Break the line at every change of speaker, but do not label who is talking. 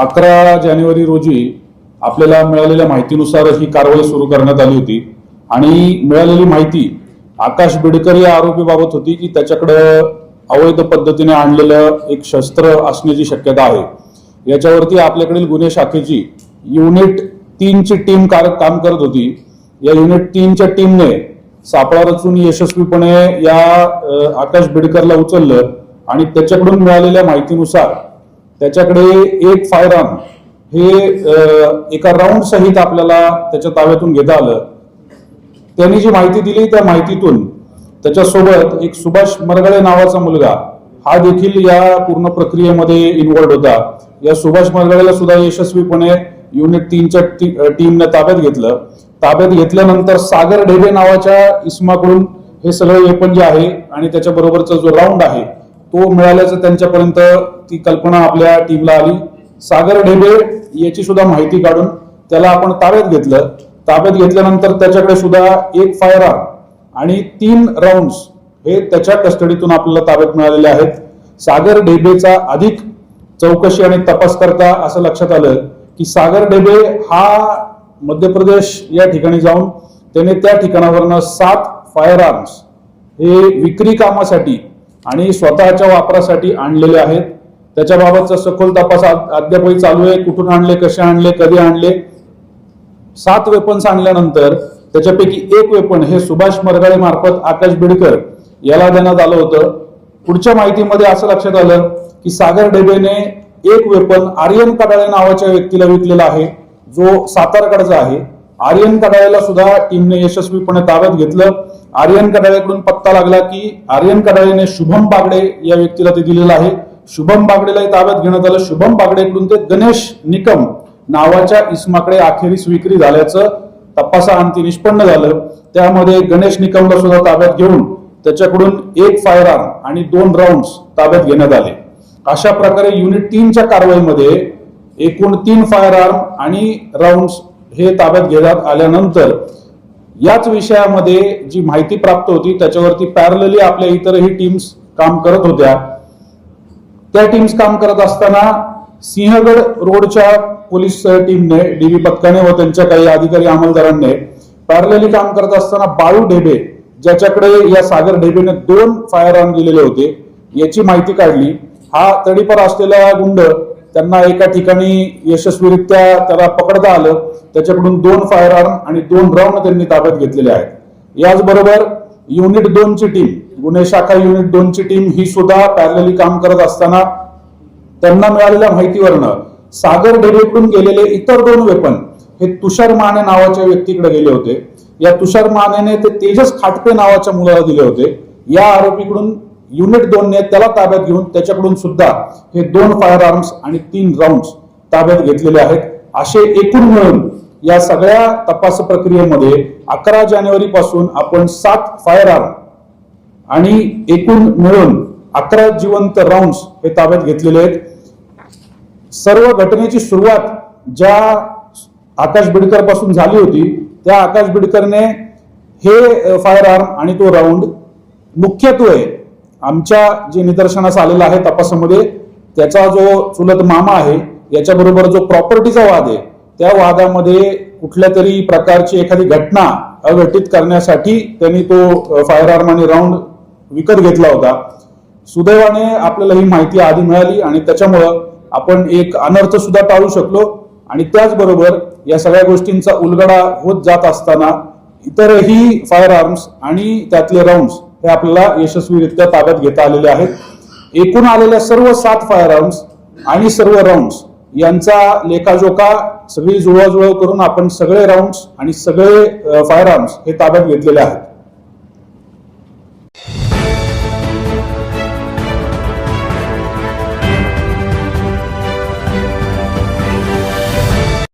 अकरा जानेवारी रोजी आपल्याला मिळालेल्या माहितीनुसार ही कारवाई सुरू करण्यात आली होती. आणि मिळालेली माहिती आकाश बिडकर या आरोपीबाबत होती की त्याच्याकडं अवैध पद्धतीने आणलेलं एक शस्त्र असण्याची शक्यता आहे. याच्यावरती आपल्याकडील गुन्हे शाखेची युनिट तीनची टीम कार काम करत होती. या युनिट तीनच्या टीमने सापळा रचून यशस्वीपणे या आकाश बिडकरला उचललं आणि त्याच्याकडून मिळालेल्या माहितीनुसार त्याच्याकडे एक फायर आर्म हे एका राऊंड सहित आपल्याला त्याच्या ताब्यातून घेता आलं. त्यांनी जी माहिती दिली त्या माहितीतून त्याच्यासोबत एक सुभाष मरगळे नावाचा मुलगा हा देखील या पूर्ण प्रक्रियेमध्ये इन्व्हॉल्ड होता. या सुभाष मरगळेला सुद्धा यशस्वीपणे युनिट तीनच्या टीमने ताब्यात घेतलं. ताब्यात घेतल्यानंतर सागर ढेबे नावाच्या इस्माकडून हे सगळं वेपन जे आहे आणि त्याच्या बरोबरचा जो राऊंड आहे तो मिळाल्याचं त्यांच्यापर्यंत ती कल्पना आपल्या टीमला आली. सागर ढेबे याची सुद्धा माहिती काढून त्याला आपण ताब्यात घेतलं. ताब्यात घेतल्यानंतर त्याच्याकडे सुद्धा एक फायर आर्म आणि तीन राऊंड हे त्याच्या कस्टडीतून आपल्याला ताब्यात मिळालेले आहेत. सागर ढेबेचा अधिक चौकशी आणि तपास करता असं लक्षात आलं की सागर डेबे हा मध्य प्रदेश या ठिकाणी जाऊन त्याने त्या ठिकाणावरनं सात फायर आर्म्स हे विक्री कामासाठी आणि स्वतःच्या वापरासाठी आणलेले आहेत. त्याच्याबाबतचा सखोल तपास अद्यापही चालू आहे कुठून आणले कसे आणले कधी आणले. सात वेपन्स आणल्यानंतर त्याच्यापैकी एक वेपन हे सुभाष मरगाळे मार्फत आकाश बिडकर याला देण्यात आलं होतं. पुढच्या माहितीमध्ये असं लक्षात आलं की सागर डेबेने एक वेपन आर्यन कडाळे नावाच्या व्यक्तीला विकलेला आहे जो सातारकडचा आहे. आर्यन कडाळेला सुद्धा टीमने यशस्वीपणे ताब्यात घेतलं. आर्यन कडाळेकडून पत्ता लागला की आर्यन कडाळेने शुभम बागडे या व्यक्तीला ते दिलेलं आहे. शुभम बागडेलाही ताब्यात घेण्यात आलं. शुभम बागडेकडून ते गणेश निकम नावाच्या इस्माकडे अखेरीस विक्री झाल्याचं तपासाअंती निष्पन्न झालं. त्यामध्ये गणेश निकमला सुद्धा ताब्यात घेऊन त्याच्याकडून एक फायर आर्म आणि दोन राऊंड ताब्यात घेण्यात आले. अशा प्रकारे युनिट तीनच्या कारवाईमध्ये एकूण तीन फायर आर्म आणि राऊंड हे ताब्यात घेण्यात आल्यानंतर याच विषयामध्ये जी माहिती प्राप्त होती त्याच्यावरती पॅरलली आपल्या इतरही टीम्स काम करत होत्या. त्या टीम्स काम करत असताना सिंहगड रोडच्या पोलीस टीमने डीबी पथकाने व त्यांच्या काही अधिकारी अंमलदारांनी पॅरलली काम करत असताना बाळू ढेबे ज्याच्याकडे या सागर ढेबेने दोन फायर आर्म दिलेले होते याची माहिती काढली. हा तडीपार असलेला गुंड त्यांना एका ठिकाणी यशस्वीरित्या त्याला पकडता आलं. त्याच्याकडून दोन फायर आर्म आणि दोन राऊंड त्यांनी ताब्यात घेतलेले आहेत. याचबरोबर युनिट दोनची टीम गुन्हे शाखा युनिट दोनची टीम ही सुद्धा पॅरलली काम करत असताना त्यांना मिळालेल्या माहितीवरनं सागर डेरेकडून गेलेले इतर दोन वेपन हे तुषार माने नावाच्या व्यक्तीकडे गेले होते. या तुषार मानेने ते तेजस खाटपे नावाच्या मुलाला दिले होते. या आरोपीकडून युनिट दोनने त्याला ताब्यात घेऊन त्याच्याकडून सुद्धा हे दोन फायर आर्म्स आणि तीन राऊंड ताब्यात घेतलेले आहेत. असे एकूण मिळून या सगळ्या तपास प्रक्रियेमध्ये अकरा जानेवारी पासून आपण सात फायर आर्म आणि एकूण मिळून अकरा जिवंत राऊंड हे ताब्यात घेतलेले आहेत. सर्व घटनेची सुरुवात ज्या आकाश बिडकरपासून झाली होती त्या आकाश बिडकरने हे फायर आर्म आणि तो राऊंड मुख्यत्वे आमच्या जे निदर्शनास आलेला आहे तपासामध्ये त्याचा जो चुलत मामा आहे याच्याबरोबर जो प्रॉपर्टीचा वाद आहे त्या वादामध्ये कुठल्या तरी प्रकारची एखादी घटना अघटित करण्यासाठी त्यांनी तो फायर आर्म आणि राऊंड विकत घेतला होता. सुदैवाने आपल्याला ही माहिती आधी मिळाली आणि त्याच्यामुळं आपण एक अनर्थ सुद्धा टाळू शकलो आणि त्याचबरोबर या सगळ्या गोष्टींचा उलगडा होत जात असताना इतरही फायर आर्म्स आणि त्यातले राऊंड्स हे आपल्याला यशस्वीरित्या ताब्यात घेता आलेले आहेत. एकूण आलेल्या सर्व सात फायर आर्म्स आणि सर्व राऊंड्स यांचा लेखाजोखा सगळी जुळवाजुळव करून आपण सगळे राऊंड्स आणि सगळे फायर आर्म्स हे ताब्यात घेतलेले आहेत.